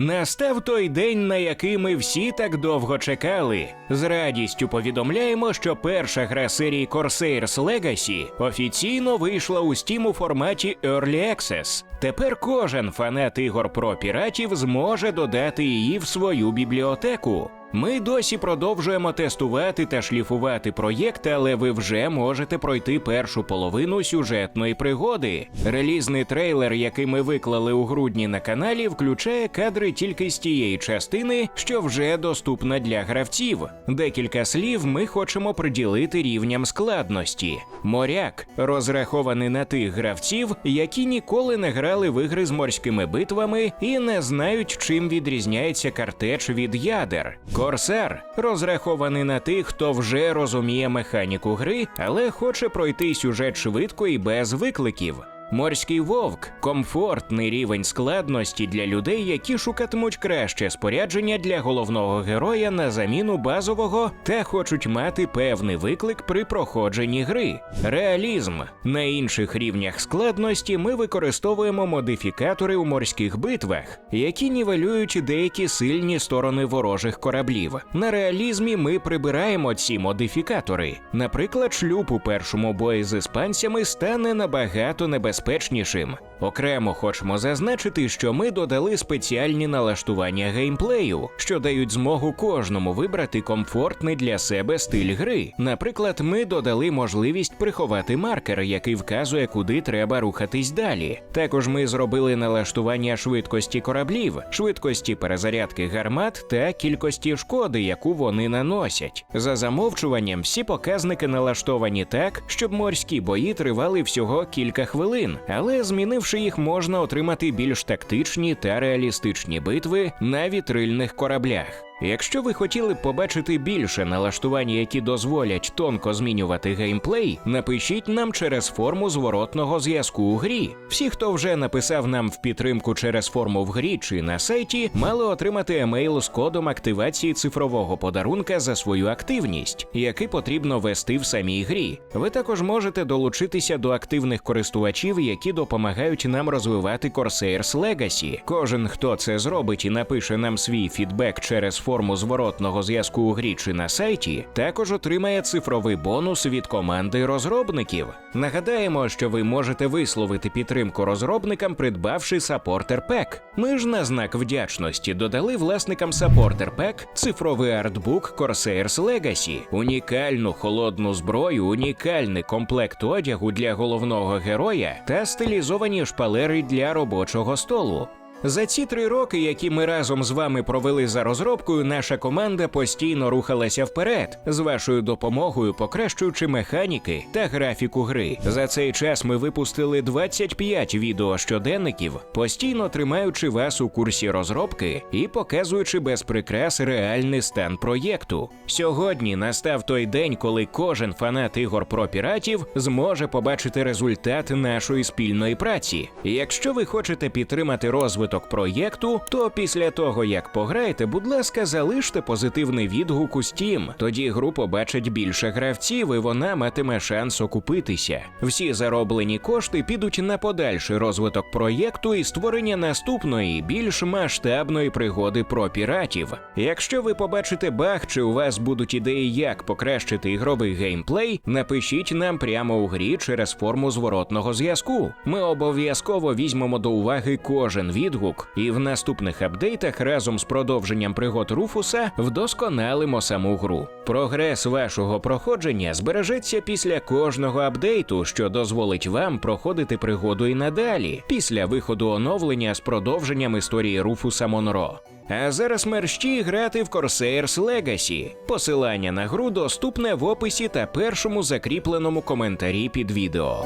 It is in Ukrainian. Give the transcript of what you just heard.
Настав той день, на який ми всі так довго чекали. З радістю повідомляємо, що перша гра серії Corsairs Legacy офіційно вийшла у Steam у форматі Early Access. Тепер кожен фанат ігор про піратів зможе додати її в свою бібліотеку. Ми досі продовжуємо тестувати та шліфувати проєкт, але ви вже можете пройти першу половину сюжетної пригоди. Релізний трейлер, який ми виклали у грудні на каналі, включає кадри тільки з тієї частини, що вже доступна для гравців. Декілька слів ми хочемо приділити рівням складності. Моряк розрахований на тих гравців, які ніколи не грали в ігри з морськими битвами і не знають, чим відрізняється картеч від ядер. Корсар розрахований на тих, хто вже розуміє механіку гри, але хоче пройти сюжет швидко і без викликів. Морський вовк комфортний рівень складності для людей, які шукатимуть краще спорядження для головного героя на заміну базового та хочуть мати певний виклик при проходженні гри. Реалізм на інших рівнях складності ми використовуємо модифікатори у морських битвах, які нівелюють деякі сильні сторони ворожих кораблів. На реалізмі ми прибираємо ці модифікатори. Наприклад, шлюб у першому бої з іспанцями стане набагато небезпечнішим. Окремо хочемо зазначити, що ми додали спеціальні налаштування геймплею, що дають змогу кожному вибрати комфортний для себе стиль гри. Наприклад, ми додали можливість приховати маркер, який вказує, куди треба рухатись далі. Також ми зробили налаштування швидкості кораблів, швидкості перезарядки гармат та кількості шкоди, яку вони наносять. За замовчуванням, всі показники налаштовані так, щоб морські бої тривали всього кілька хвилин, але змінивши їх, можна отримати більш тактичні та реалістичні битви на вітрильних кораблях. Якщо ви хотіли б побачити більше налаштувань, які дозволять тонко змінювати геймплей, напишіть нам через форму зворотного зв'язку у грі. Всі, хто вже написав нам в підтримку через форму в грі чи на сайті, мали отримати емейл з кодом активації цифрового подарунка за свою активність, який потрібно ввести в самій грі. Ви також можете долучитися до активних користувачів, які допомагають нам розвивати Corsairs Legacy. Кожен, хто це зробить і напише нам свій фідбек через форму зворотного зв'язку у грі чи на сайті, також отримає цифровий бонус від команди розробників. Нагадаємо, що ви можете висловити підтримку розробникам, придбавши Supporter Pack. Ми ж на знак вдячності додали власникам Supporter Pack цифровий артбук Corsairs Legacy, унікальну холодну зброю, унікальний комплект одягу для головного героя та стилізовані шпалери для робочого столу. За ці три роки, які ми разом з вами провели за розробкою, наша команда постійно рухалася вперед, з вашою допомогою покращуючи механіки та графіку гри. За цей час ми випустили 25 відео щоденників, постійно тримаючи вас у курсі розробки і показуючи без прикрас реальний стан проєкту. Сьогодні настав той день, коли кожен фанат ігор про піратів зможе побачити результат нашої спільної праці. Якщо ви хочете підтримати розвиток проєкту, то після того як пограєте, будь ласка, залиште позитивний відгук у Steam. Тоді гру побачить більше гравців, і вона матиме шанс окупитися. Всі зароблені кошти підуть на подальший розвиток проєкту і створення наступної, більш масштабної пригоди про піратів. Якщо ви побачите баг, чи у вас будуть ідеї, як покращити ігровий геймплей, напишіть нам прямо у грі через форму зворотного зв'язку. Ми обов'язково візьмемо до уваги кожен відгук, і в наступних апдейтах разом з продовженням пригод Руфуса вдосконалимо саму гру. Прогрес вашого проходження збережеться після кожного апдейту, що дозволить вам проходити пригоду і надалі, після виходу оновлення з продовженням історії Руфуса Монро. А зараз мерщі грати в Corsairs Legacy. Посилання на гру доступне в описі та першому закріпленому коментарі під відео.